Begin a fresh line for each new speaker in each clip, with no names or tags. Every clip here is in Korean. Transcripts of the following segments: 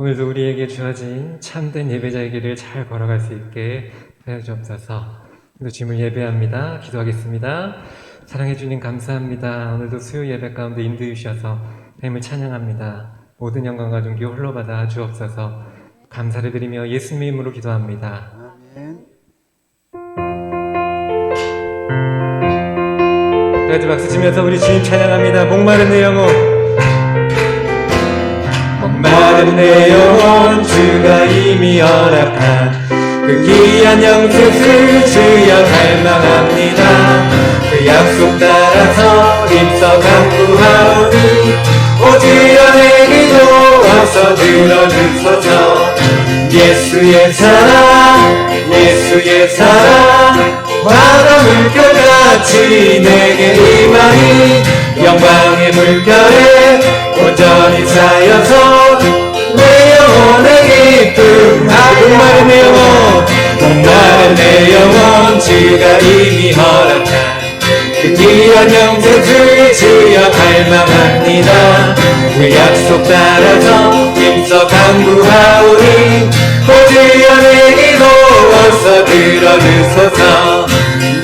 오늘도 우리에게 주어진 참된 예배자의 길을 잘 걸어갈 수 있게 하여 주옵소서. 오늘도 주님을 예배합니다. 기도하겠습니다. 사랑해 주님 감사합니다. 오늘도 수요 예배 가운데 인도해 주셔서 하나님을 찬양합니다. 모든 영광과 존귀 홀로 받아 주옵소서. 감사를 드리며 예수님 이름으로 기도합니다.
아멘.
다같이 박수 치면서 우리 주님 찬양합니다. 목마른 내 영혼. 목마른 내 영혼 주가 이미 허락한 그 귀한 영생을 주여 갈망합니다. 그 약속 따라서 힘써 강구하오니 오주여 내게 도와서 들어주소서 예수의 사랑 예수의 사랑 바다 물결같이 내게 임하니 영광의 물결에 온전히 쌓여서 내 영혼의 기쁨 아 목마른 내 영혼 목마른 내 영혼 주가 이미 허락한 그 귀한 영생을 주여 갈망합니다. 그 약속 따라서 힘써 강구하오니 오주여 내게 도와서 들어주소서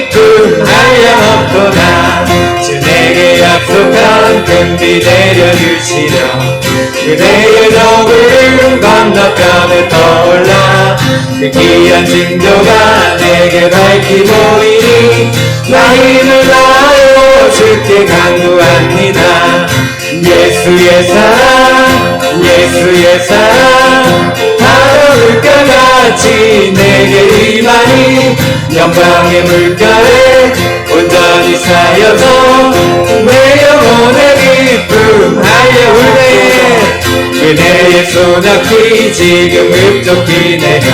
기쁨 한량없도다 주 내게 약속한 금비 내려주시려 그대의 저구를 건너편에 떠올라 그 귀한 징조가 내게 밝히 보이니 나 힘을 다하여 주께 강구합니다. 예수의 사랑 예수의 사랑 내게 임하니 영광의 물결에 온전히 쌓여서 내 영혼의 기쁨 하여 울네 그대의 손앞이 지금 흡족히 내려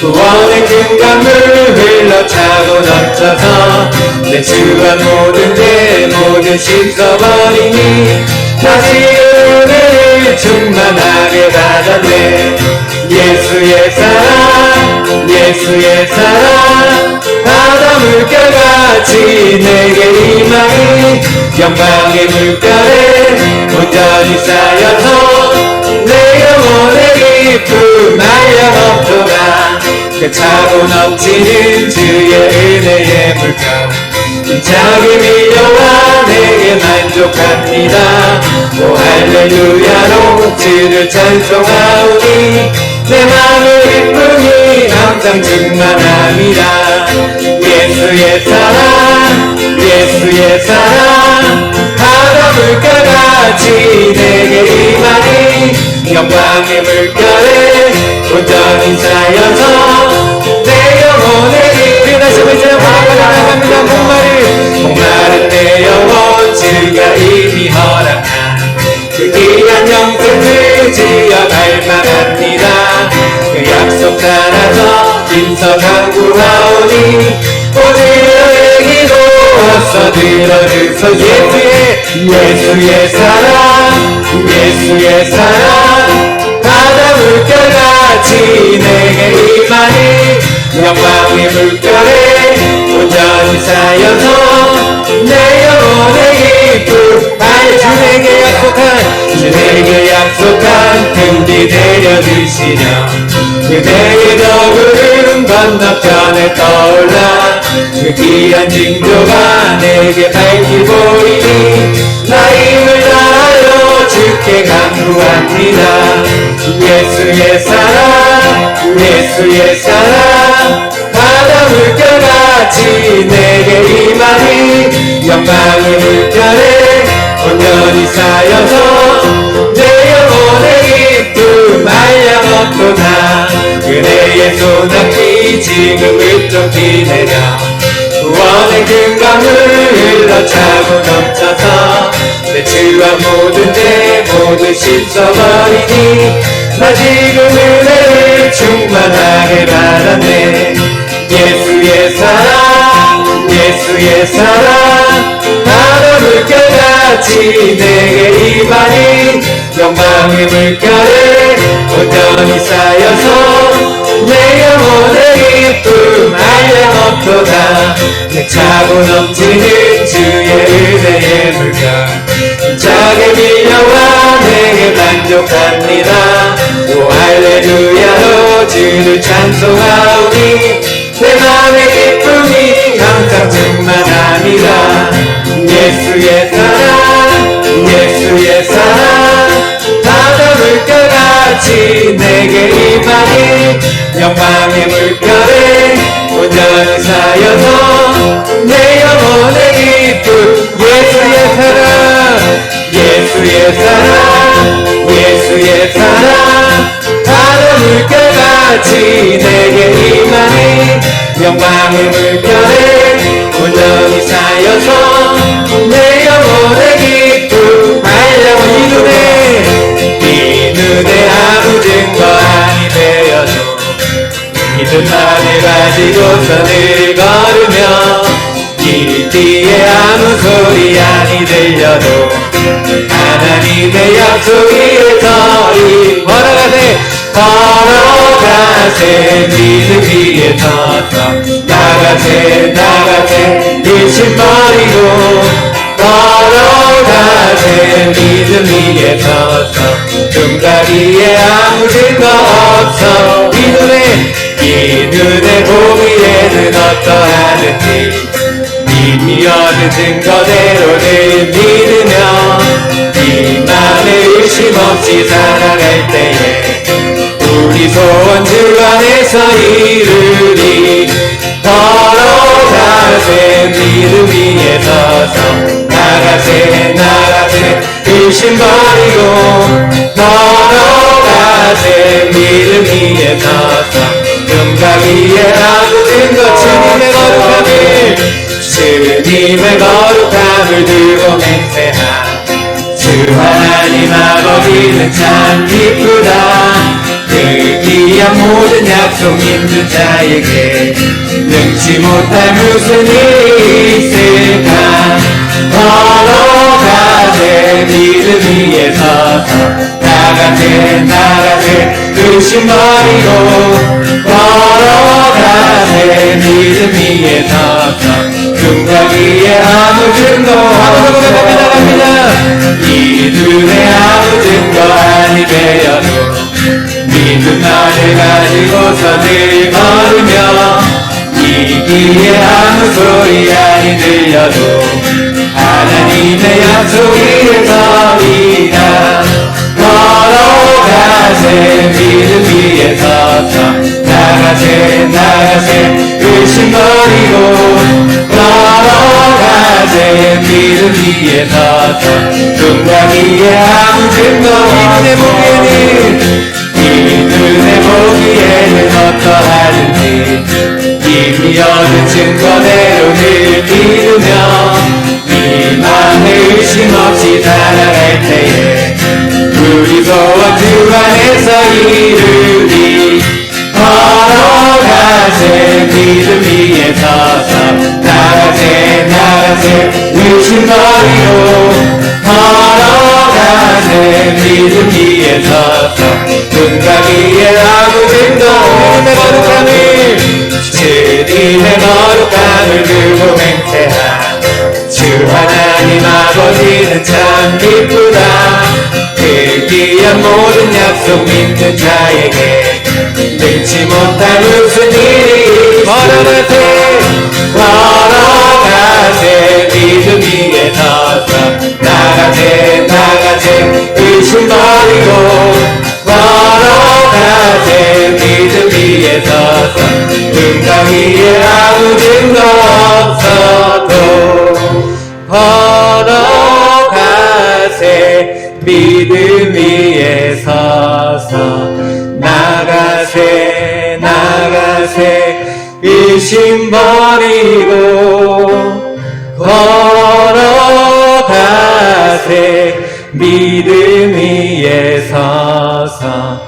구원의 큰 강물 흘러차고 넘쳐서 내 주한 모든 죄 모든 씻어버리니 다시 은혜를 충만하게 받았네. 예수의 사랑 예수의 사랑. 바다 물결같이 내게 임하니 영광의 물결에 온전히 쌓여서 내 영혼의 기쁨 말려없도다 그 차고 넘치는 주의 은혜의 물결 힘차게 밀려와 내게 만족합니다. 오 할렐루야로 주를 찬송하오니 내 마음의 기쁨이 항상 충만합니다. 예수의 사랑 예수의 사랑 바다 물결같이 내게 임하니 영광의 물결에 온전히 쌓여서 내 다시 한번 이제 화가 나갑니다 목마른 목마른 내 영혼 주가 이미 허락한 그 귀한 영생을 주여 갈망합니다. 그 약속 따라서 힘써 강구하오니 오늘의 기도와서 들어주소 예수의 예수의 사랑 예수의 사랑. 바다 물결같이 내게 임하니 영광의 물결에 온전히 쌓여서 내 영혼의 기쁨 알 주에게 약속한 주에게 약속한 금비 내려주시려 그대의 더구름 건너편에 떠올라 그 귀한 징조가 내게 밝히 보이니 나 힘을 다하여 주께 강구합니다. 예수의 사랑 예수의 사랑 물결같이 내게 임하니 영광의 물결에 온전히 쌓여서 내 영혼의 기쁨 알량없도다 그대의 손앞이 지금 흡족히 내려 구원의 큰 강을 흘러차고 넘쳐서 내 주와 모든 죄 모두 씻어버리니 나 지금 은혜를 예수의 사랑 바다 물결같이 내게 임하니 영광의 물결에 온전히 쌓여서 내 영혼의 기쁨 알려놓도다. 내 차고 넘치는 주의 은혜의 물가 작게 밀려와 내게 만족합니다. 오 할렐루야로 주를 찬송하오니 내 맘의 기쁨이 항상 충만합니다 예수의 사랑 예수의 사랑 바다 물결같이 내게 임하니 영광의 물결에 온전히 쌓여서 내 영혼의 기쁨 예수의 사랑 예수의 사랑 예수의 사랑 바다 물결 같이 내게 임하니 영광의 물결에 온전히 쌓여서 내 영혼의 기쁨 알려고 이 눈에 이 눈에 아무 증거 아니 되어도 믿음만을 가지고서 늘 걸으며 길 뒤에 아무 소리 아니 들려도 하나님의 약속 위에 서리 걸어가세 걸어가세 믿음 위에 서서 나가세 나가세 일심 버리고 걸어가세 믿음 위에 서서 금가리에 아무 증거 없어. 이 눈에 이 눈에 보기에는 어떠하든지 이미 얻은 증거대로를 믿으 맘에 의심 없이 살아갈 때에 우리 소원 주 안에서 이르리. 걸어가세 믿음 위에 서서 나가세 나가세. 의심 버리고 걸어가세 믿음 위에 서서 금가 위에 아무 증거 주님의 거룩함을 주님의 거룩함을 들고 맹세한 주 하나님 아버지는 참 기쁘다. 그 귀한 모든 약속 믿는 자에게 능치 못할 무슨 일이 있을까? 걸어가세 믿음 위에 서서 나가세 나가세 의심 버리고 걸어가세 믿음 위에 서서 금가 위에 아무 증거 아무 증거 갑니다 갑니다 이 눈에 아무 증거 아니 되어도 믿음만을 가지고서 늘 걸으며 이 귀에 아무 소리 아니 들려도 하나님의 약속 위에 서리라 걸어가세 믿음 위에 서서 나가세 나가세 의심 버리고 걸어가세 믿음 위에 서서 금과 위에 아무 증거 이눈에 보기에는 이 눈에 보기에는 어떠하든지. 이미 얻은 증거대로 늘 믿으며 이 맘에 의심 없이 살아갈 때에 소원 주 안에서 이르리 걸어가세 믿음 위에 서서 나가세 나가세 의심 버리고 걸어가세 믿음 위에 서서 눈가 위에 아무 증거 주님의 거룩함을 주님의 거룩함을 들고 맹세한 주 하나님 아버지는 참 기쁘다 그 귀한 모든 약속 믿는 자에게 능치 못할 무슨 일이 걸어가세 걸어가세 믿음 위에 서서 나가세 나가세 의심 버리고 걸어가세 믿음 위에 서서 금가 위에 아무 증거 없어도 걸어가세 믿음 서서 나가세 나가세. 의심 버리고 걸어가세. 믿음 위에 서서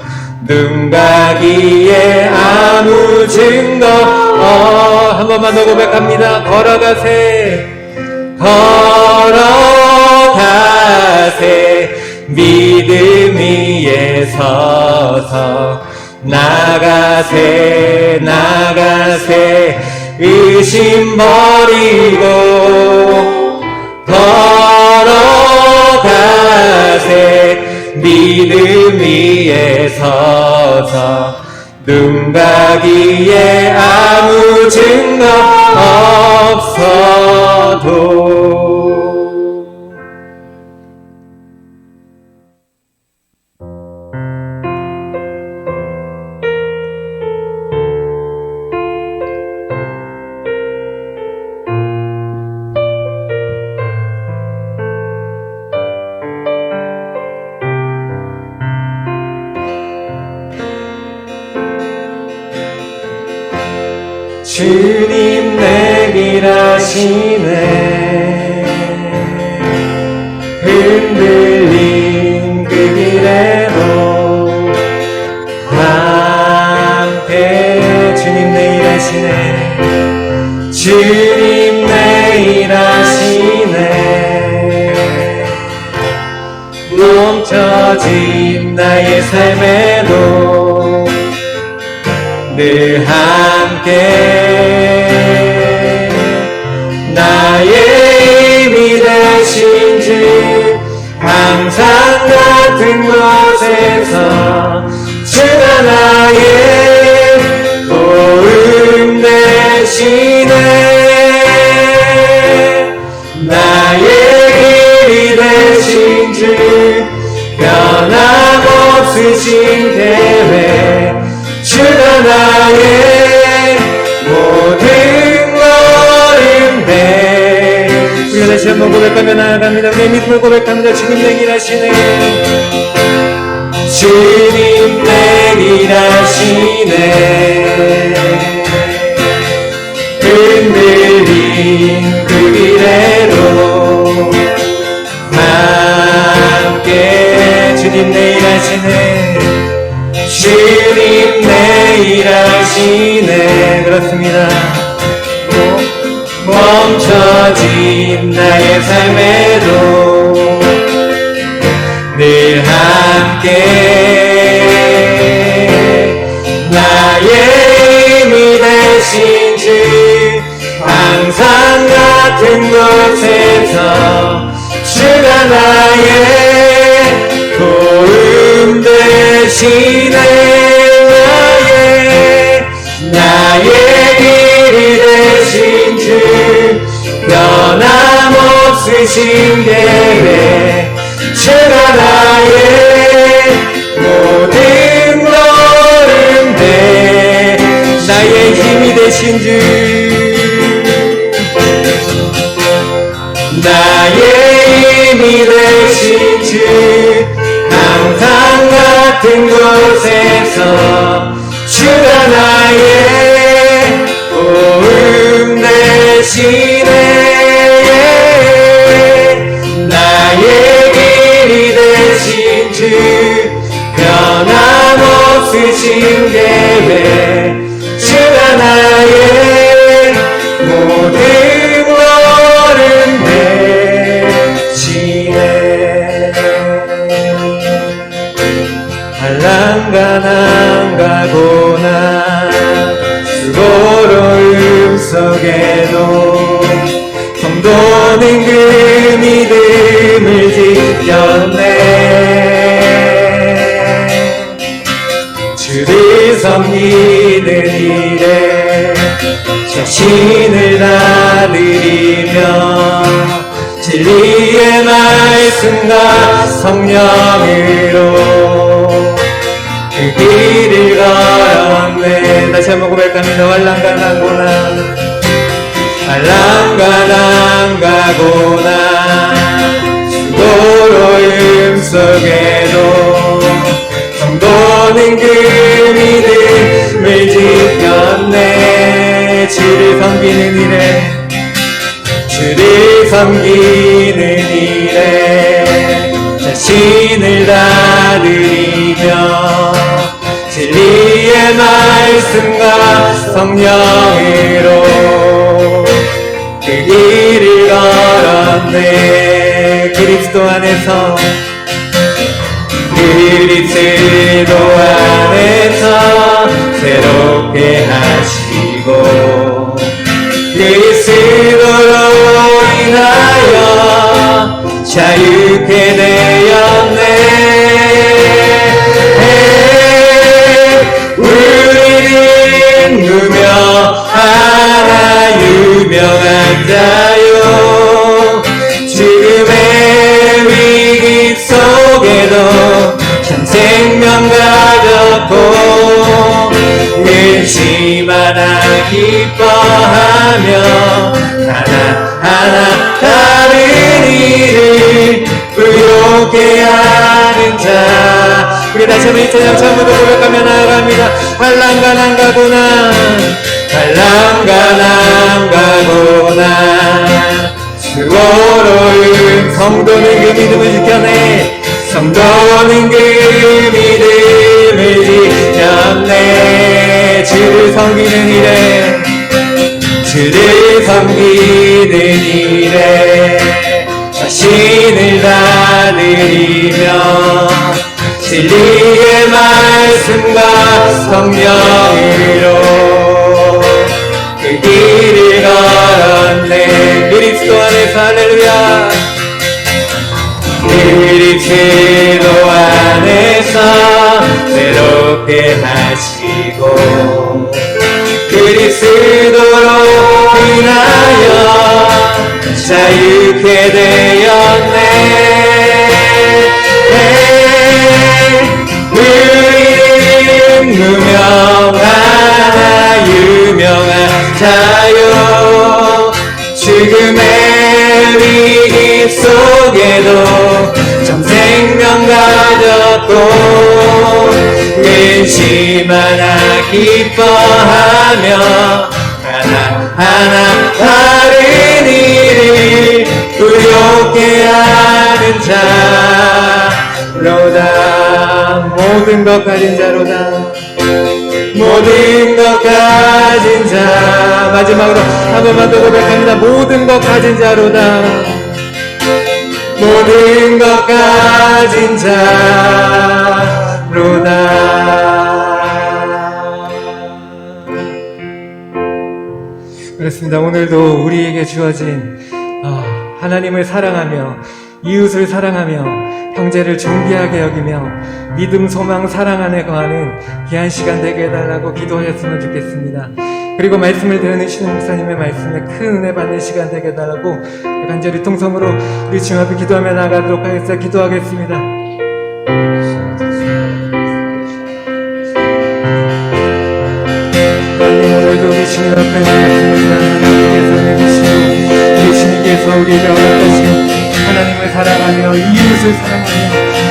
눈 가기에 아무 증거 어, 한 번만 더 고백합니다. 걸어가세. 걸어가세. 믿 서서 나가세 나가세. 의심 버리고 걸어가세. 믿음 위에 서서 눈 가기에 아무 증거 없어도 내길하시네 흔들린 그 길에도 함께 주님 내 일하시네. 주님 내 일하시네. 멈춰진 나의 삶에도 늘 함께 나의 힘이 되신 주 항상 같은 곳에서 주가 나의 도움 되시네 믿음을 고백합니다. 주님 내길 하시네 주님 내길 하시네. 흔들린 그 길에도 함께 주님 내일 하시네. 주님 내일 하시네. 그렇습니다. 멈춰진 나의 삶에도 함께 나의 힘이 되신 주 항상 같은 곳에서 주가 나의 도움 되시네. 나의 나의 길이 되신 주 변함없으신 계획 주가 나의 말씀과 성령으로. 그 길을 걸었네. 다시 한번 고백합니다. 알랑가랑고나. 알랑가랑 가고나. 수고로움 속에도 성도는 그 믿음을 지켰네. 주를 섬기는 일에 주를 섬기는 일에 자 신을 다드리며 진리의 말씀과 성령으로 그 길을 걸었네. 그리스도 안에서 하는 자. 우리 다시 한번 이찬양 처음부터 고백하며 나아갑니다. 한란간 안 가구나. 한란간 안 가구나. 수고로운 성도는 그 믿음을 지켜내. 성도는 그 믿음을 지켜내. 주를 섬기는 일에 주를 섬기는 일에 자신을 다 드리며 진리의 말씀과 성령으로 그 길을 걸었네. 그리스도 안에서 할렐루야. 그리스도 안에서 새롭게 하시고 그리스도로 자유케 되었네. 우리는 무명하나 유명한 자요. 죽음의 위기 속에도 정생명 가졌고 근심 하나 기뻐하며 하나 하나 모든 것 가진 자로다. 모든 것 가진 자. 마지막으로 한 번만 더 고백합니다. 모든 것 가진 자로다. 모든 것 가진 자로다. 그렇습니다. 오늘도 우리에게 주어진 어, 하나님을 사랑하며 이웃을 사랑하며 형제를 존귀하게 여기며 믿음, 소망, 사랑 안에 거하는 귀한 시간 되게 해달라고 기도하였으면 좋겠습니다. 그리고 말씀을 들으시는 목사님의 말씀에 큰 은혜 받는 시간 되게 해달라고 간절히 통성으로 우리 주님 앞에 기도하며 나가도록 하겠습니다. 기도하겠습니다. 주님 앞에 나갔습니다. 하나님께서 내주시고 예수님께서 우리가 허락하신 하나님을 사랑하며 이웃을 사랑하며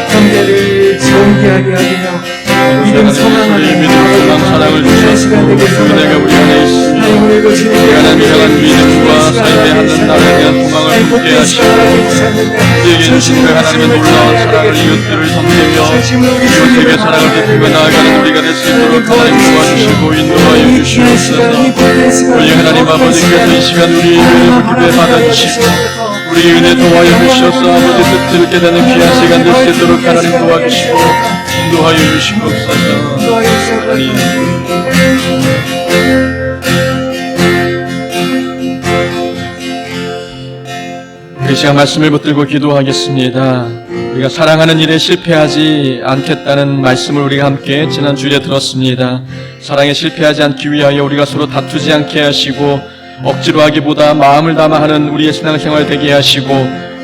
형제를 존귀하게 여기며 믿음 소망하며
우리의 믿음, 소망, 사랑을 그 은혜가 우리 안에
하나님 오늘도 주님께
하나님의 향한 믿음과 삶에 하는 나에 대한 소망을 붙게 하시고 우리에게 주신 그 하나님의 놀라운 사랑을 이웃들을 섬기며 이웃에게 사랑을 베풀고 나아가는 우리가 될 수 있도록 하나님 도와주시고 인도하여 주시옵소서. 우리 하나님 아버지께서 이 시간 우리의 기대 받아주시고 우리 은혜 도와여 주시옵소서 아버지 뜻을 깨닫는 귀한 시간 될수 있도록 하나님 도와주시고 인도하여 주시옵소서 하나님 우리 시간 말씀을 붙들고 기도하겠습니다. 우리가 사랑하는 일에 실패하지 않겠다는 말씀을 우리가 함께 지난 주일에 들었습니다. 사랑에 실패하지 않기 위하여 우리가 서로 다투지 않게 하시고 억지로 하기보다 마음을 담아 하는 우리의 신앙생활 되게 하시고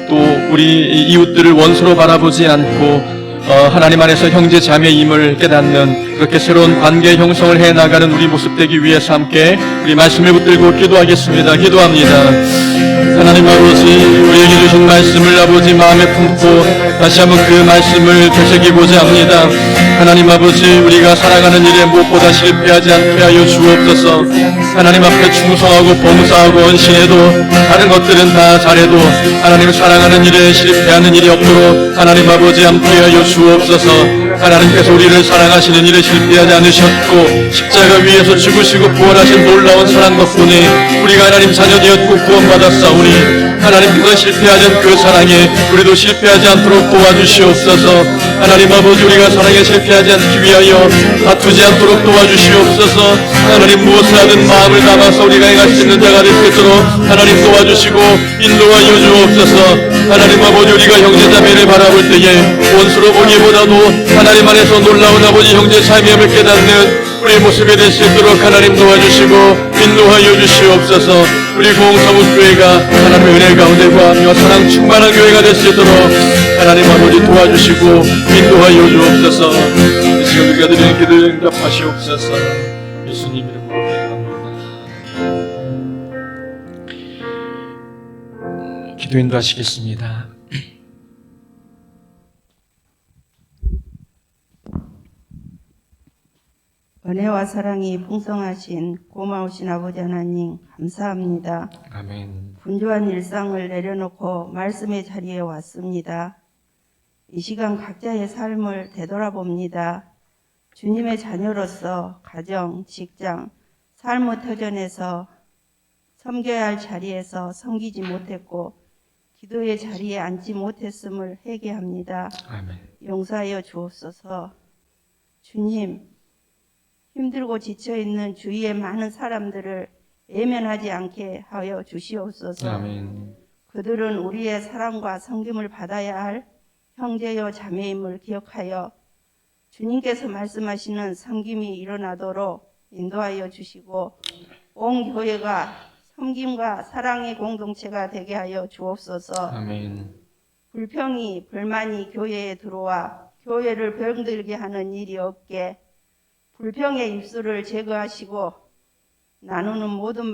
또 우리 이웃들을 원수로 바라보지 않고 어, 하나님 안에서 형제 자매임을 깨닫는 그렇게 새로운 관계 형성을 해 나가는 우리 모습 되기 위해서 함께 우리 말씀을 붙들고 기도하겠습니다. 기도합니다. 하나님 아버지 우리에게 주신 말씀을 아버지 마음에 품고 다시 한번 그 말씀을 되새기고자 합니다. 하나님 아버지 우리가 살아가는 일에 무엇보다 실패하지 않게 하여 주옵소서. 하나님 앞에 충성하고 봉사하고 헌신해도 다른 것들은 다 잘해도 하나님 을 사랑하는 일에 실패하는 일이 없도록 하나님 아버지 함께 하여 주옵소서. 하나님께서 우리를 사랑하시는 일에 실패하지 않으셨고 십자가 위에서 죽으시고 부활하신 놀라운 사랑 덕분에 우리가 하나님 자녀되었고 구원받았사오니 하나님께서 실패하지 않은 그 사랑에 우리도 실패하지 않도록 도와주시옵소서. 하나님 아버지 우리가 사랑에 실패하지 않기 위하여 다투지 않도록 도와주시옵소서. 하나님 무엇을 하든 마음을 담아서 우리가 행할 수 있는 자가 될 수 있도록 하나님 도와주시고 인도하여 주옵소서. 하나님 아버지 우리가 형제자매를 바라볼 때에 원수로 보기보다도 하나님 자리 만에서 놀라운 아버지 형제 사이함을 깨닫는 우리 모습이 될 수 있도록 하나님 도와주시고 인도하여 주시옵소서. 우리 공성우교회가 하나님의 은혜 가운데 구하며 사랑 충만한 교회가 될 수 있도록 하나님 아버지 도와주시고 인도하여 주옵소서. 이 시간 우리가 드리는 기도 응답하시옵소서. 예수님 이름으로 기도인도 하시겠습니다.
은혜와 사랑이 풍성하신 고마우신 아버지 하나님 감사합니다.
아멘.
분주한 일상을 내려놓고 말씀의 자리에 왔습니다. 이 시간 각자의 삶을 되돌아봅니다. 주님의 자녀로서 가정, 직장, 삶의 터전에서 섬겨야 할 자리에서 섬기지 못했고 기도의 자리에 앉지 못했음을 회개합니다.
아멘.
용서하여 주옵소서. 주님, 힘들고 지쳐 있는 주위의 많은 사람들을 외면하지 않게 하여 주시옵소서.
아멘.
그들은 우리의 사랑과 섬김을 받아야 할 형제여 자매임을 기억하여 주님께서 말씀하시는 섬김이 일어나도록 인도하여 주시고 온 교회가 섬김과 사랑의 공동체가 되게 하여 주옵소서.
아멘.
불평이 불만이 교회에 들어와 교회를 병들게 하는 일이 없게 불평의 입술을 제거하시고 나누는 모든